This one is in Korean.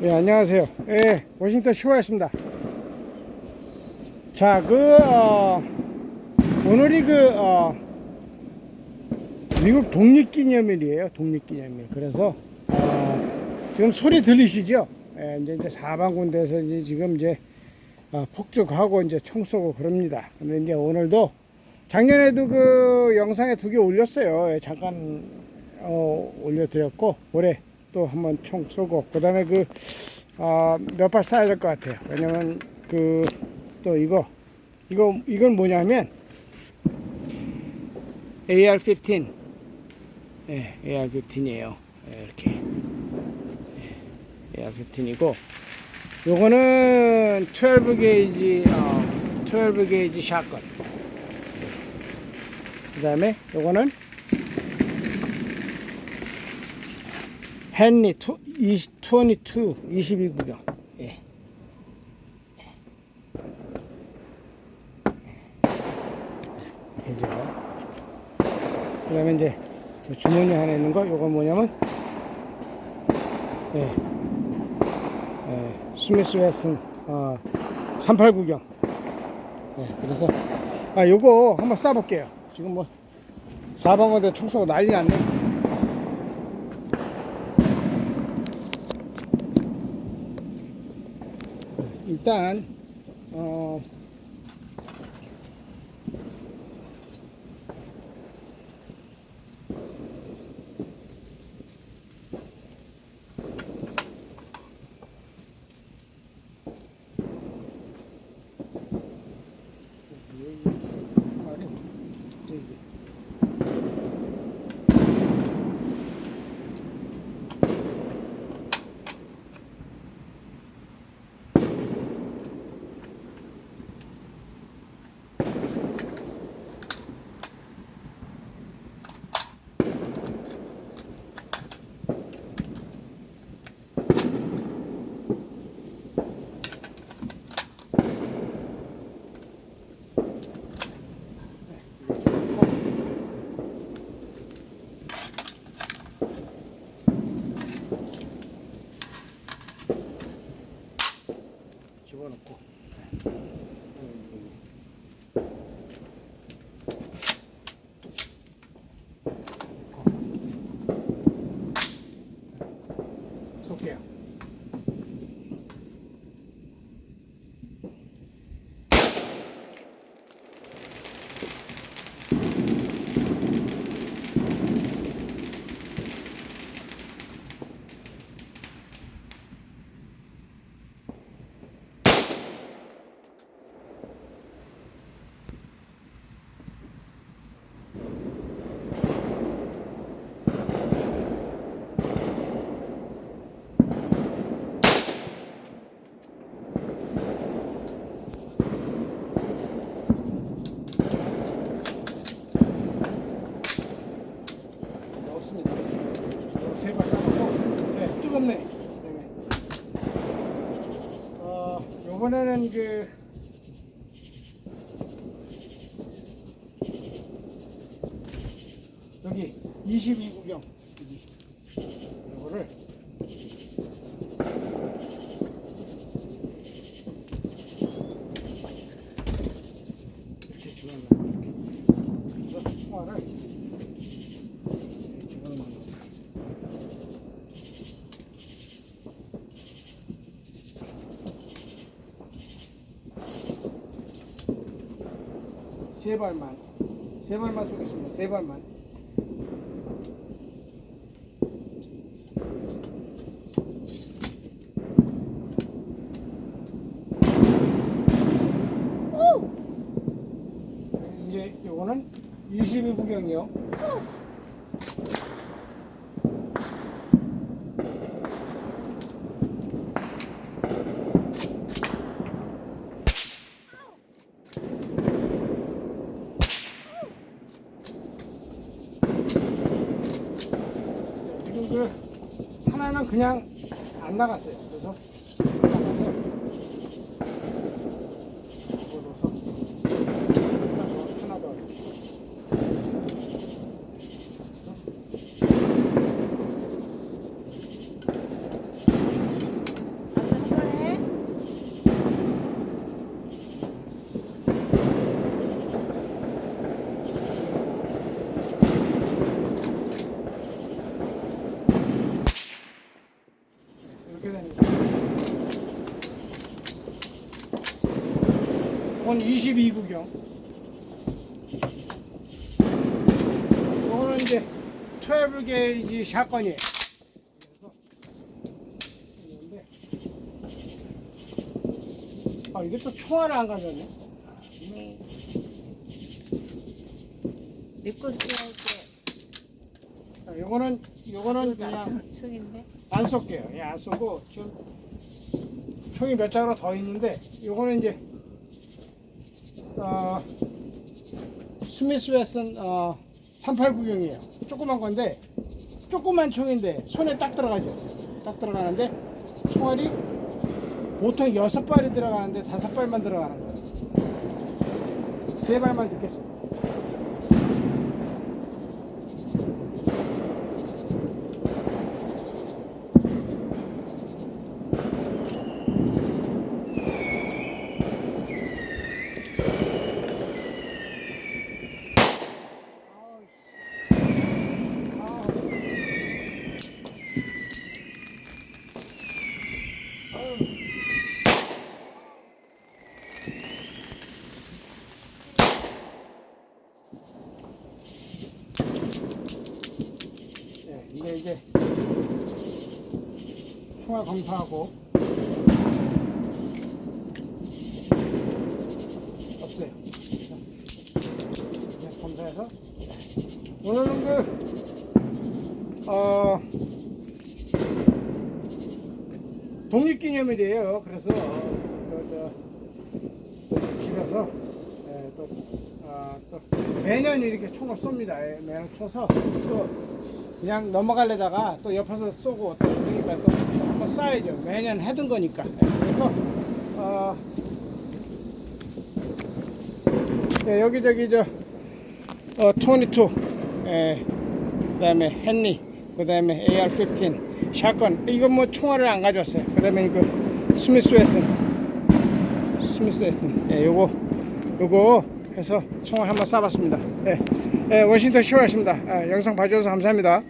예, 안녕하세요. 예, 워싱턴 시호였습니다. 자, 그, 어, 오늘이 그, 어, 미국 독립기념일이에요. 독립기념일. 그래서, 어, 지금 소리 들리시죠? 예, 이제, 이제 사방군데에서 이제 지금 이제, 어, 폭죽하고 이제 총 쏘고 그럽니다. 근데 이제 오늘도 작년에도 그 영상에 두 개 올렸어요. 예, 잠깐, 어, 올려드렸고, 올해 또 한번 총 쏘고, 그 다음에 그, 어, 몇발 쏴야 될 것 같아요. 왜냐면 그, 또 이거, 이거, 이건 뭐냐면, AR-15. 예, AR-15이에요. 예, 이렇게. 예, AR-15이고, 요거는 12 게이지, 어, 12 게이지 샷건. 그 다음에 요거는 헨리 22, 22 구경. 예. 이렇게 이제. 그 다음에 이제 저 주머니 하나 있는 거, 요건 뭐냐면, 예. 예, 스미스 웨슨, 어, 38 구경. 예, 그래서, 아, 요거 한번 쏴볼게요. 지금 뭐, 사방어대 총쏘고 난리 났네. 일단 어 집어넣고 쏠게요. 넣었습니다. 세발 싸놓고, 네, 뜨겁네. 네. 어, 요번에는 그, 여기 22구경, 여기, 요거를, 이렇게 집어넣어. 이렇게. 그래서 총알을 이렇게 집어넣어. 세 발만 세 발만 쏘겠습니다. 세 발만. 이제 요거는 22 구경이요 지금 그 그냥 안 나갔어요. 그래서 집어넣어서 하나 더, 하나 더 이렇게. 이렇게 됩니다. 이건 22구경. 이거는 이제 12 게이지 샷건이에요. 그래서 이건데 아 이게 또 총알을 안 가져왔네. 네. 내거 써야지. 아, 요거는 요거는 그냥 총인데. 안 쏠게요. 예, 안 쏘고 지금 총이 몇 장으로 더 있는데 요거는 이제 어, 스미스 웨슨 어, 389경이에요. 조그만 건데 조그만 총인데 손에 딱 들어가죠. 딱 들어가는데 총알이 보통 여섯 발이 들어가는데 다섯 발만 들어가는 거예요. 세 발만 듣겠습니다. 네, 이게 이제 총알 검사하고 없어요. 그래서 검사해서 오늘은 그 어, 독립기념일이에요. 그래서 그, 저, 그 집에서 예, 또, 아, 또 매년 이렇게 총을 쏩니다. 예, 매년 쏘서 또 그냥 넘어가려다가 또 옆에서 쏘고 또 그러니까 또 한번 쏴야죠. 매년 해둔 거니까. 예, 그래서 어, 예, 여기저기 저 어, 22, 예, 그다음에 헨리, 그다음에 AR-15, 샷건. 이건 뭐 총알을 안 가져왔어요. 그 다음에 이거 스미스 웨슨, 스미스 웨슨. 예, 요거 요거 해서 총알 한번 쏴봤습니다. 예, 예, 워싱턴 시월였습니다. 아, 영상 봐주셔서 감사합니다.